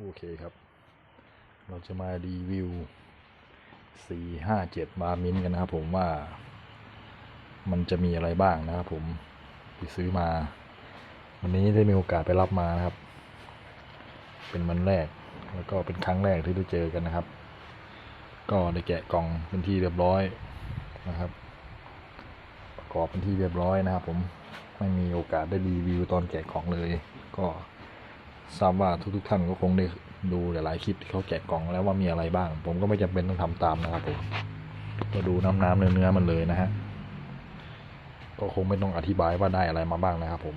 โอเคครับ เราจะมารีวิว 457 บาร์มินกันนะครับผมว่ามันจะมีอะไรบ้างนะครับผมที่ซื้อมา วันนี้ได้มีโอกาสไปรับมานะครับ เป็นวันแรกแล้วก็เป็นครั้งแรกที่ได้เจอกันนะครับ ก็ได้แกะกล่องเป็นที่เรียบร้อยนะครับ ประกอบเป็นที่เรียบร้อยนะครับ ผมไม่มีโอกาสได้รีวิวตอนแกะกล่องเลย ก็ ทราบว่าทุกๆท่านก็คงได้ดูหลายๆคลิปที่เขาแกะกล่องแล้วว่ามีอะไรบ้าง ผมก็ไม่จำเป็นต้องทำตามนะครับผมก็ดูน้ำน้ำเนื้อเนื้อๆมันเลยนะฮะก็คงไม่ต้องอธิบายว่าได้อะไรมาบ้างนะครับผม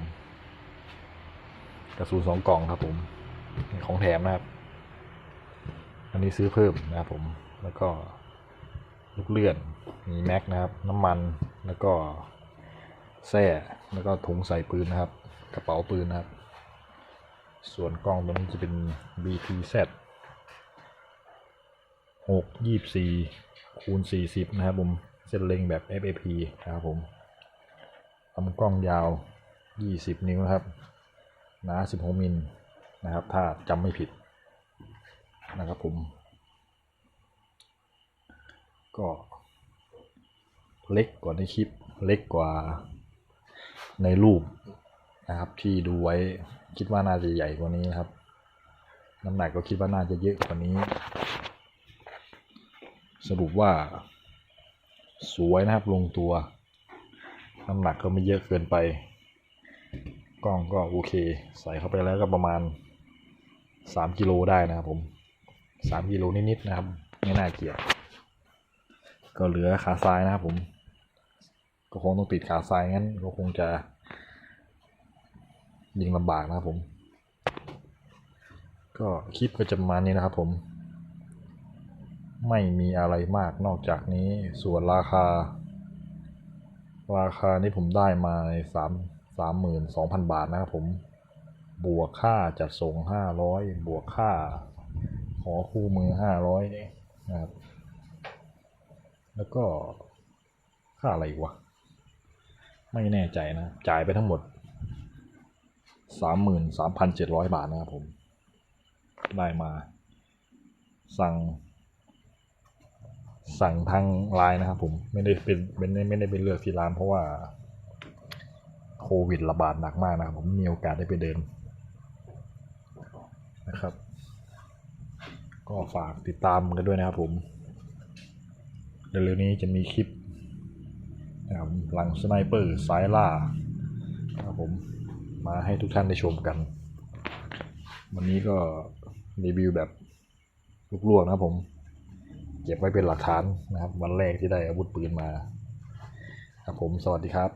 กระสุนสองกล่องครับ ผมของแถมนะครับ อันนี้ซื้อเพิ่มนะครับผมแล้วก็ลูกเลื่อนมีแม็กนะครับ น้ำมันแล้วก็แส้แล้วก็ถุงใส่ปืนนะครับ กระเป๋าปืนนะครับ ส่วนกล้องตัวนี้จะเป็น BTZ หกยี่สี่คูณสี่สิบนะครับผมเส้นเล็งแบบ FAP นะครับผมลำกล้องยาวยี่สิบนิ้วนะครับ หนาสิบหกมิลนะครับ ถ้าจำไม่ผิดนะครับผม ก็เล็กกว่าในคลิป เล็กกว่าในรูป นะครับ ที่ดูไว้คิดว่าน่าจะใหญ่กว่านี้ครับ น้ำหนักก็คิดว่าน่าจะเยอะกว่านี้ สรุปว่า สวยนะครับลงตัว น้ำหนักก็ไม่เยอะเกินไป กล้องก็โอเค ใส่เข้าไปแล้วก็ประมาณ 3กิโลได้นะครับผม 3กิโลนิดๆนะครับ ไม่น่าเกลียดก็เหลือขาซ้ายนะครับผม ก็คงต้องติดขาซ้ายงั้นก็คงจะ ยิงลำบากนะครับผม ก็คลิปก็จะมานี้นะครับผม ไม่มีอะไรมากนอกจากนี้ส่วนราคา ราคาที่ผมได้มาในสามสามหมื่นสองพันบาทนะครับผมบวกค่าจัดส่งห้าร้อยบวกค่า ขอคู่มือห้าร้อยนะครับแล้วก็ค่าอะไรวะ ไม่แน่ใจนะ จ่ายไปทั้งหมด สามหมื่นสามพันเจ็ดร้อยบาทนะครับผม ได้มา สั่ง สั่งทางไลน์นะครับผมไม่ได้เป็นไม่ได้ไม่ได้ไปเลือกที่ร้านเพราะว่าโควิดระบาดหนักมากนะครับผมมีโอกาสได้ไปเดินนะครับ ก็ฝากติดตามกันด้วยนะครับผมเร็วนี้จะมีคลิปนะครับหลังสไนเปอร์สายล่านะครับผม มาให้ทุกท่านได้ชมกัน วันนี้ก็รีวิวแบบลวกๆนะครับผม เก็บไว้เป็นหลักฐานนะครับ วันแรกที่ได้อาวุธปืนมา ครับผมสวัสดีครับ